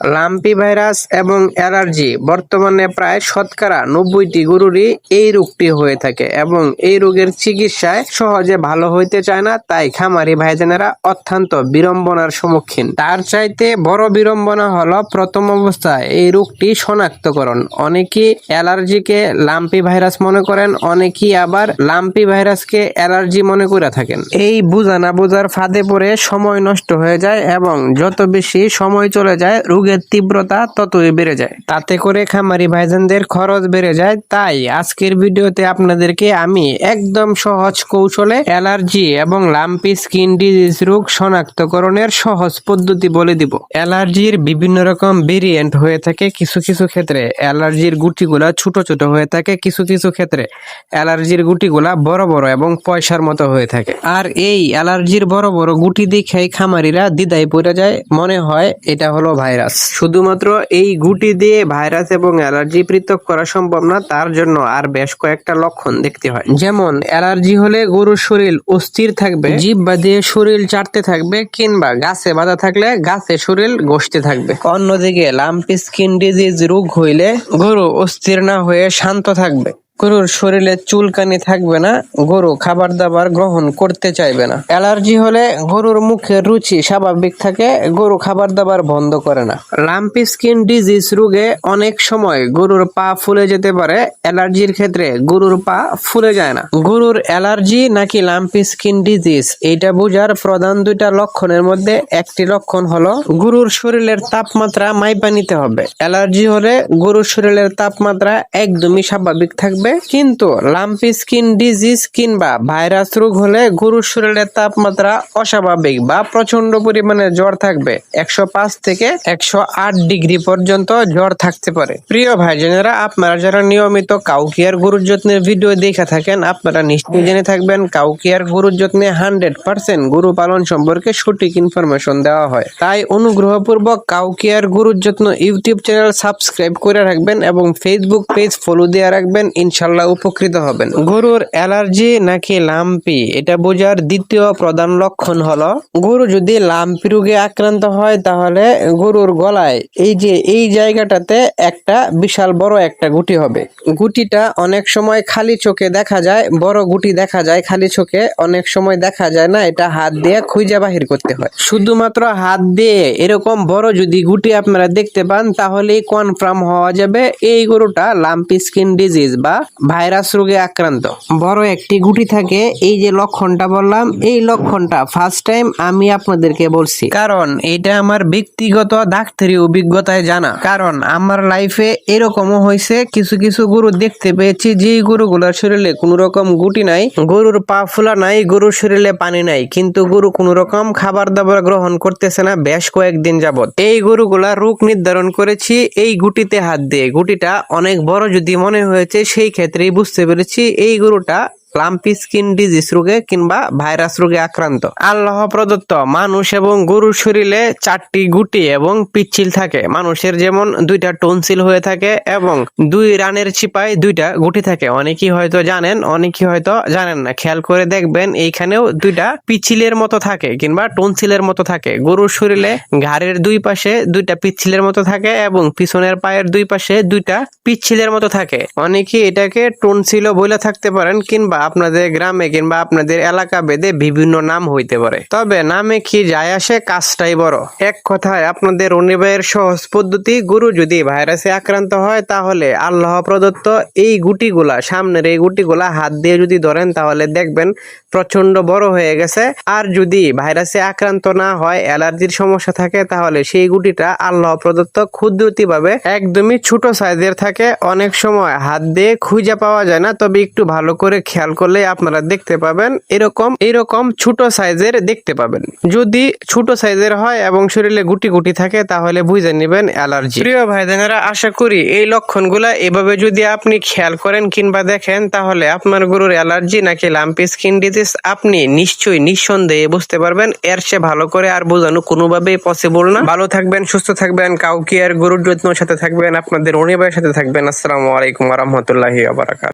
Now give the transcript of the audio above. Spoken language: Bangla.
লাম্পি ভাইরাস এবং অ্যালার্জি। বর্তমানে প্রায় শতকরা নব্বইটি গরুরই এই রোগটি হয়ে থাকে এবং এই রোগের চিকিৎসায় সহজে ভালো হইতে চায় না। তাই খামারি ভাইজানেরা অত্যন্ত বিড়ম্বনার সম্মুখীন। তার চাইতে বড় বিড়ম্বনা হলো প্রথম অবস্থায় এই রোগটি শনাক্তকরণ। অনেকেই অ্যালার্জিকে লাম্পি ভাইরাস মনে করেন, অনেকেই আবার লাম্পি ভাইরাসকে অ্যালার্জি মনে করে থাকেন। এই বুঝা না বোঝার ফাঁদে পড়ে সময় নষ্ট হয়ে যায় এবং যত বেশি সময় চলে যায় রোগের তীব্রতা ততই বেড়ে যায়। তাতে করে খামারি ভাইজানদের খরচ বেড়ে যায়। তাই আজকের ভিডিওতে আপনাদেরকে আমি একদম সহজ কৌশলে অ্যালার্জি এবং লাম্পি স্কিন ডিজিজ রোগ শনাক্তকরণের সহজ পদ্ধতি বলে দিব। অ্যালার্জির বিভিন্ন রকম ভেরিয়েন্ট হয়ে থাকে কিছু কিছু ক্ষেত্রে। অ্যালার্জির গুটিগুলা ছোট ছোট হয়ে থাকে কিছু কিছু ক্ষেত্রে। অ্যালার্জির গুটিগুলা বড় বড় এবং পয়সার মতো হয়ে থাকে। আর এই অ্যালার্জির বড় বড় গুটি দেখে খামারিরা দ্বিধায় পড়ে যায়। মনে হয় এটা হলো ভাইরাস। শুধুমাত্র এই গুটি দিয়ে ভাইরাস এবং অ্যালার্জি পৃথক করা সম্ভব না, তার জন্য আর বেশ কয়েকটা লক্ষণ দেখতে হয়। যেমন, অ্যালার্জি হলে গরুর শরীর অস্থির থাকবে জিব্বা দিয়ে শরীর চাটতে থাকবে, কিংবা গাছে বাঁধা থাকলে গাছে শরীর ঘষতে থাকবে। অন্যদিকে লাম্পি স্কিন ডিজিজ রোগ হইলে গরু অস্থির না হয়ে শান্ত থাকবে। গরুর শরীরে চুলকানি থাকবে না, গরু খাবার দাবার গ্রহণ করতে চাইবে না। অ্যালার্জি হলে গরুর মুখের রুচি স্বাভাবিক থাকে, গরু খাবার দাবার বন্ধ করে না। লাম্পি স্কিন ডিজিজ রোগে অনেক সময় গরুর পা ফুলে যেতে পারে, অ্যালার্জির ক্ষেত্রে গরুর পা ফুলে যায় না। গরুর অ্যালার্জি নাকি লাম্পি স্কিন ডিজিজ, এইটা বোঝার প্রধান দুইটা লক্ষণের মধ্যে একটি লক্ষণ হলো গরুর শরীরের তাপমাত্রা মাইপা নিতে হবে। অ্যালার্জি হলে গরুর শরীরের তাপমাত্রা একদমই স্বাভাবিক থাকবে কিন্তু লাম্পি স্কিন ডিজিজ কিংবা ভাইরাস রোগ হলে গরুর শরীরের তাপমাত্রা অস্বাভাবিক বা প্রচণ্ড পরিমাণে জ্বর থাকবে। একশো পাঁচ থেকে একশো আট ডিগ্রি পর্যন্ত জ্বর থাকতে পারে। প্রিয় ভাইজানেরা, আপনারা যারা নিয়মিত কাউকিয়ার গরুর যত্নের ভিডিও দেখে থাকেন, আপনারা নিশ্চয়ই জেনে থাকবেন কাউকিয়ার গরুর যত্নে হান্ড্রেড পার্সেন্ট গরু পালন সম্পর্কে সঠিক ইনফরমেশন দেওয়া হয়। তাই অনুগ্রহপূর্বক কাউকিয়ার গরুর যত্ন ইউটিউব চ্যানেল সাবস্ক্রাইব করে রাখবেন এবং ফেসবুক পেজ ফলো দিয়ে রাখবেন। ইনশাল্লাহ উপকৃত হবেন। গরুর অ্যালার্জি নাকি লাম্পি? এটা বোঝার দ্বিতীয় প্রধান লক্ষণ হলো, গরু যদি লাম্পি রোগে আক্রান্ত হয়, তাহলে গরুর গলায় এই যে এই জায়গাটাতে একটা বিশাল বড় একটা গুটি হবে। গুটিটা অনেক সময় খালি চোখে দেখা যায়, বড় গুটি দেখা যায়, খালি চোখে অনেক সময় দেখা যায় না, এটা হাত দিয়ে খুঁজে বাহির করতে হয়। শুধুমাত্র হাত দিয়ে এরকম বড় যদি গুটি আপনারা দেখতে পান, তাহলেই কনফার্ম হওয়া যাবে, এই গরুটা লাম্পি স্কিন ডিজিজ বা ভাইরাস রোগে আক্রান্ত। বড় একটি গুটি থাকে, এই যে লক্ষণটা বললাম, এই লক্ষণটা ফার্স্ট টাইম আমি আপনাদেরকে বলছি। কারণ এটা আমার ব্যক্তিগত ডাক্তারি অভিজ্ঞতায় জানা। কারণ আমার লাইফে এরকমও হয়েছে, কিছু কিছু গরু দেখতে পেয়েছি যে গরুগুলোর শরীরে কোনো রকম গুটি নাই, গরুর পা ফুলা নাই, গরুর শরীরে পানি নাই, কিন্তু গরু কোনো রকম খাবার দাবার গ্রহণ করতেছে না, বেশ কয়েকদিন যাবত এই গরুগুলা রোগ নির্ধারণ করেছি, এই গুটিতে হাত দিয়ে। গুটিটা অনেক বড় যদি মনে হয়েছে, সেই ক্ষেত্রেই বুঝতে পেরেছি এই গরুটা লাম্পি স্কিন ডিজিজ রোগে কিংবা ভাইরাস রোগে আক্রান্ত। আল্লাহ প্রদত্ত মানুষ এবং গরুর শরীরে চারটি গুটি এবং পিচ্ছিল থাকে। মানুষের যেমন দুইটা টনসিল হয়ে থাকে এবং দুই রানের চিপায় দুইটা গুটি থাকে। অনেকেই হয়তো জানেন, অনেকেই হয়তো জানেন না। খেয়াল করে দেখবেন, এইখানেও দুইটা পিচ্ছিলের মতো থাকে কিংবা টনসিলের মতো থাকে। গরুর শরীরে ঘাড়ের দুই পাশে দুইটা পিচ্ছিলের মতো থাকে এবং পিছনের পায়ের দুই পাশে দুইটা পিচ্ছিলের মতো থাকে। অনেকে এটাকে টনসিলও বলে থাকতে পারেন কিংবা আপনাদের গ্রামে কিংবা আপনাদের এলাকা ভেদে বিভিন্ন নাম হইতে পারে। তবে নামে কি যায় আসে কাজটাই বড়। এক কথায় আপনাদের অনিবায়ের সহজ পদ্ধতি, গরু যদি ভাইরাসে আক্রান্ত হয়, তাহলে আল্লাহ প্রদত্ত এই গুটিগুলা, সামনের এই গুটিগুলা হাত দিয়ে যদি ধরেন, তাহলে দেখবেন প্রচণ্ড বড় হয়ে গেছে। আর যদি ভাইরাসে আক্রান্ত না হয়, অ্যালার্জির সমস্যা থাকে, তাহলে সেই গুটিটা আল্লাহ প্রদত্ত ক্ষুদ্রতি ভাবে একদমই ছোট সাইজের থাকে। অনেক সময় হাত দিয়ে খুঁজে পাওয়া যায় না, তবে একটু ভালো করে খেয়াল করলে আপনারা দেখতে পাবেন এরকম এরকম ছোট সাইজের দেখতে পাবেন। যদি ছোট সাইজের হয় এবং শরীরে গুটি গুটি থাকে, তাহলে বুঝে নেবেন অ্যালার্জি। প্রিয় ভাই বোনেরা আশা করি এই লক্ষণগুলা এভাবে যদি আপনি খেয়াল করেন কিংবা দেখেন, তাহলে আপনার গরুর অ্যালার্জি নাকি লাম্পি স্কিন ডিজিজ, আপনি নিশ্চয়ই নিঃসন্দেহে বুঝতে পারবেন। এর চেয়ে ভালো করে আর বোঝানো কোনোভাবেই পসিবল না। ভালো থাকবেন, সুস্থ থাকবেন, কাউকে আর গরুর যত্ন সাথে থাকবেন, আপনাদের অনিবারের সাথে থাকবেন। আসসালামু আলাইকুম রহমতুল্লাহি আবরাকাত